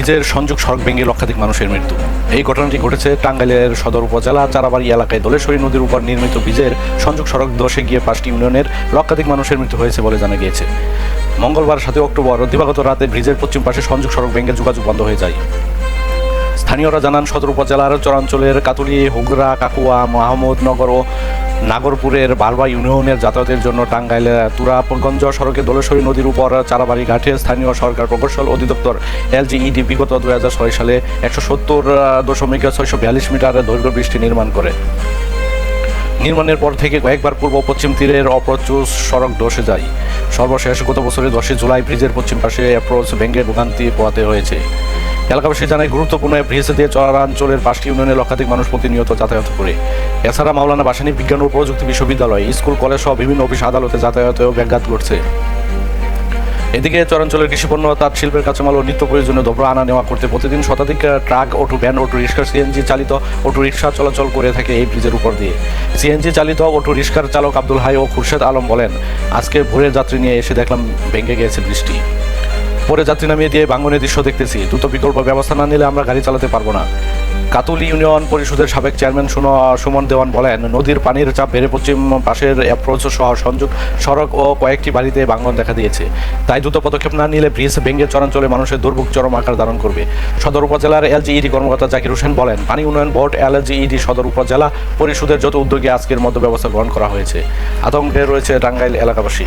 ব্রিজের সংযোগ সড়ক ভেঙে লক্ষাধিক মানুষের মৃত্যু। এই ঘটনাটি ঘটেছে টাঙ্গাইলের সদর উপজেলা চারাবাড়ি এলাকায় দোলেশ্বরী নদীর উপর নির্মিত ব্রিজের সংযোগ সড়ক ধসে গিয়ে পাঁচটি ইউনিয়নের লক্ষাধিক মানুষের মৃত্যু হয়েছে বলে জানা গিয়েছে। মঙ্গলবার সাতই অক্টোবর দিবাগত রাতে ব্রিজের পশ্চিম পাশে সংযোগ সড়ক ভেঙে যোগাযোগ বন্ধ হয়ে যায়। স্থানীয়রা জানান, সদর উপজেলার চরাঞ্চলের কাতুলি, হুগরা, কাকুয়া, মাহমুদনগর ও নাগরপুরের বারবা ইউনিয়নের যাতায়াতের জন্য টাঙ্গাইলের তুরাপুরগঞ্জ সড়কে দোলেশ্বরী নদীর উপর চারাবাড়ি ঘাটে স্থানীয় সরকার প্রকৌশল অধিদপ্তর এলজিইডি বিগত দুই হাজার ছয় সালে একশো সত্তর দশমিক ছয়শো বিয়াল্লিশ মিটার দৈর্ঘ্য বৃষ্টি নির্মাণ করে। নির্মাণের পর থেকে কয়েকবার পূর্ব পশ্চিম তীরের অপ্রচুর সড়ক ধসে যায়। সর্বশেষ গত বছরের দশই জুলাই ব্রিজের পশ্চিম পাশে অ্যাপ্রোচ ভেঙে ভোগান্তি পোয়াতে হয়েছে। এলাকাবাসী জানায়, গুরুত্বপূর্ণ ব্রিজ দিয়ে চরাঞ্চলের পাঁচটি ইউনিয়নের লক্ষাধিক মানুষ প্রতিনিয়ত যাতায়াত করে। এছাড়া মাওলানা বাসানী বিজ্ঞান ও প্রযুক্তি বিশ্ববিদ্যালয়, স্কুল, কলেজ সহ বিভিন্ন অফিস আদালতে যাতায়াতেও ব্যাঘাত ঘটছে। এদিকে চরাঞ্চলের কৃষিপণ্য তাঁত শিল্পের কাঁচামাল ও নিত্য প্রয়োজনীয় দ্রব্য আনা নেওয়া করতে প্রতিদিন শতাধিক truck, auto, van, auto rickshaw CNG চালিত অটো রিক্সা চলাচল করে থাকে এই ব্রিজের উপর দিয়ে। সিএনজি চালিত অটো রিক্সার চালক আব্দুল হাই ও খুরশেদ আলম বলেন, আজকে ভোরের যাত্রী নিয়ে এসে দেখলাম ভেঙে গিয়েছে বৃষ্টি। পরে যাত্রী নামিয়ে দিয়ে ভাঙ্গনের দৃশ্য দেখতেছি। দ্রুত বিকল্প ব্যবস্থা না নিলে আমরা গাড়ি চালাতে পারব না। কাতুল ইউনিয়ন পরিষদের সাবেক চেয়ারম্যান সুমন দেওয়ান বলেন, নদীর পানির চাপ বেড়ে পশ্চিম পাশের অ্যাপ্রোচ সহ সংযোগ, সড়ক ও কয়েকটি বাড়িতে ভাঙ্গন দেখা দিয়েছে। তাই দ্রুত পদক্ষেপ না নিলে ব্রিজ ভেঙে চরাঞ্চলে মানুষের দুর্ভোগ চরম আকার ধারণ করবে। সদর উপজেলার এলজিইডি কর্মকর্তা জাকির হোসেন বলেন, পানি উন্নয়ন বোর্ড এলজিইডি সদর উপজেলা পরিষদের যত উদ্যোগে আজকের মতো ব্যবস্থা গ্রহণ করা হয়েছে, আতঙ্কে রয়েছে টাঙ্গাইল এলাকাবাসী।